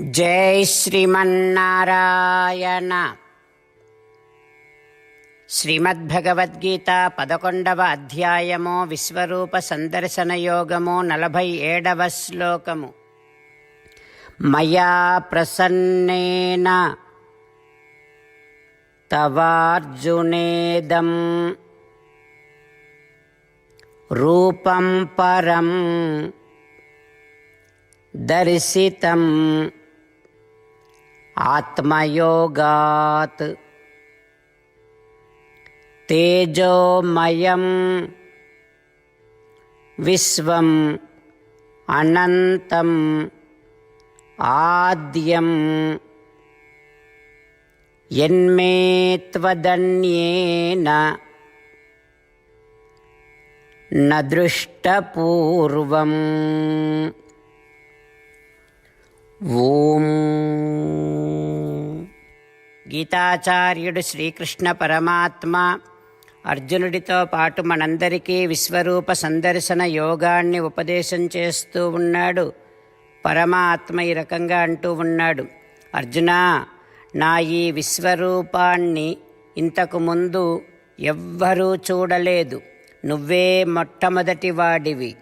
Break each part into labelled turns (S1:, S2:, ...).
S1: జై శ్రీమన్నారాయణ. శ్రీమద్భగవద్గీత పదకొండవ అధ్యాయము విశ్వరూప సందర్శన యోగము నలభై ఏడవ శ్లోకము. మయా ప్రసన్నేన తవార్జునేదం రూపం పరం దర్శితం आत्मयोगात्। तेजोमयं विश्वम् अनन्तम् आद्यम् यन्मे त्वदन्येन न दृष्टपूर्वम्। ॐ గీతాచార్యుడు శ్రీకృష్ణ పరమాత్మ. అర్జునుడితో పాటు మనందరికీ విశ్వరూప సందర్శన యోగాన్ని ఉపదేశం చేస్తూ ఉన్నాడు. పరమాత్మ ఈ రకంగా అంటూ ఉన్నాడు. అర్జున నా ఈ విశ్వరూపాన్ని ఇంతకు ముందు ఎవ్వరూ చూడలేదు. నువ్వే మొట్టమొదటి వాడివి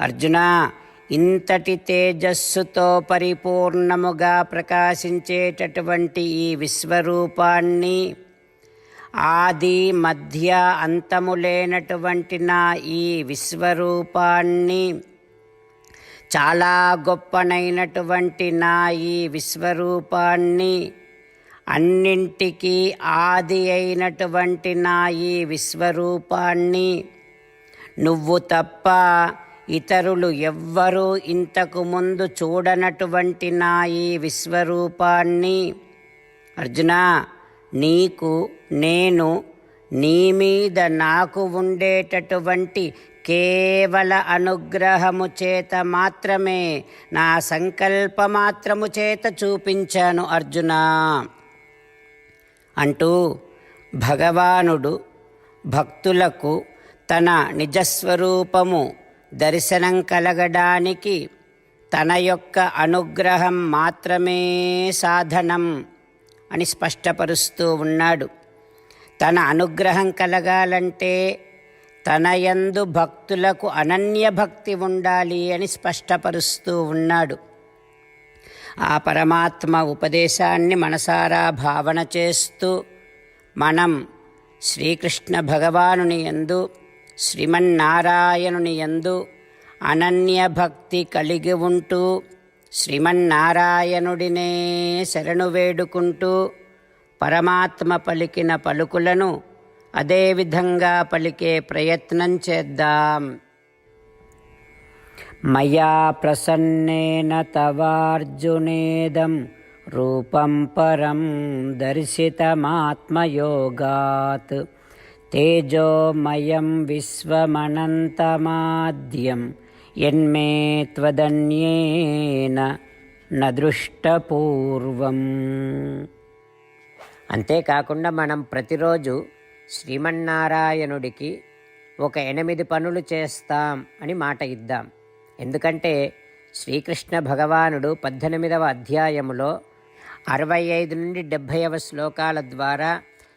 S1: అర్జునా ఇంతటి తేజస్సుతో పరిపూర్ణముగా ప్రకాశించేటటువంటి ఈ విశ్వరూపాన్ని ఆది మధ్య అంతము లేనటువంటి నా ఈ విశ్వరూపాన్ని చాలా గొప్పనైనటువంటి నా ఈ విశ్వరూపాన్ని అన్నింటికీ ఆది అయినటువంటి నా ఈ విశ్వరూపాన్ని నువ్వు తప్ప ఇతరులు ఎవ్వరూ ఇంతకు ముందు చూడనటువంటి నా ఈ విశ్వరూపాన్ని. అర్జున నీకు నేను నీ మీద నాకు ఉండేటటువంటి కేవల అనుగ్రహము చేత మాత్రమే నా సంకల్ప మాత్రము చేత చూపించాను అర్జున. అంటూ భగవానుడు భక్తులకు తన నిజస్వరూపము దర్శనం కలగడానికి తన యొక్క అనుగ్రహం మాత్రమే సాధనం అని స్పష్టపరుస్తూ ఉన్నాడు. తన అనుగ్రహం కలగాలంటే తన యందు భక్తులకు అనన్య భక్తి ఉండాలి అని స్పష్టపరుస్తూ ఉన్నాడు. ఆ పరమాత్మ ఉపదేశాన్ని మనసారా భావన చేస్తూ మనం శ్రీకృష్ణ భగవానుని యందు శ్రీమన్నారాయణుని యందు అనన్య భక్తి కలిగి ఉంటూ శ్రీమన్నారాయణుడినే శరణు వేడుకుంటూ పరమాత్మ పలికిన పలుకులను అదేవిధంగా పలికే ప్రయత్నం చేద్దాం. మయా ప్రసన్నేన తవార్జునేదం రూపం పరం దర్శితమాత్మయోగాత్. తేజోమయం విశ్వమనంతమాద్యం యన్మే త్వదన్యేన నదృష్టపూర్వం. అంతేకాకుండా మనం ప్రతిరోజు శ్రీమన్నారాయణుడికి ఒక ఎనిమిది పనులు చేస్తాం అని మాట ఇద్దాం. ఎందుకంటే శ్రీకృష్ణ భగవానుడు పద్దెనిమిదవ అధ్యాయములో అరవై ఐదు నుండి డెబ్భైవ శ్లోకాల ద్వారా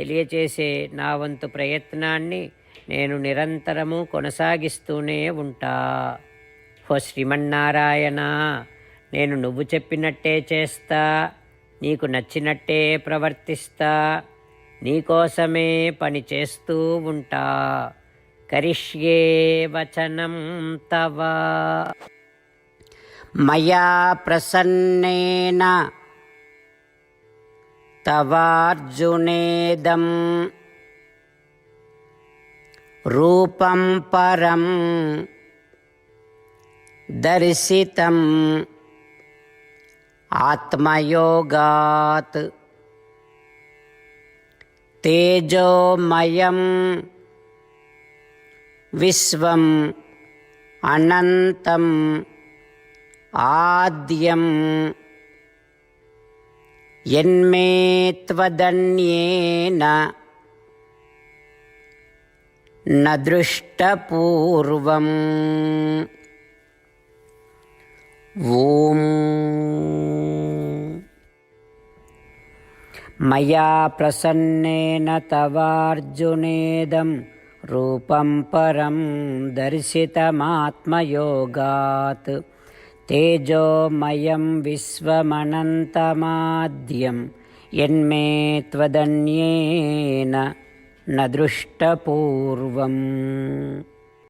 S1: తెలియచేసే నా వంతు ప్రయత్నాన్ని నేను నిరంతరము కొనసాగిస్తూనే ఉంటా. హో శ్రీమన్నారాయణ నేను నువ్వు చెప్పినట్టే చేస్తా నీకు నచ్చినట్టే ప్రవర్తిస్తా నీకోసమే పని చేస్తూ ఉంటా. కరిష్యే వచనం తవ. మయా ప్రసన్నేన తవార్జునేదం రూపం పరం దర్శితం ఆత్మయోగాత్ తేజోమయం విశ్వం అనంతం ఆద్యం यन्मे त्वदन्येन न दृष्टपूर्वम् ॐ मया प्रसन्नेन तवार्जुनेदं रूपं परं दर्शितमात्मयोगात् तेजोमयं विश्वमनन्तमाद्यं यन्मे त्वदन्येन न दृष्टपूर्वम्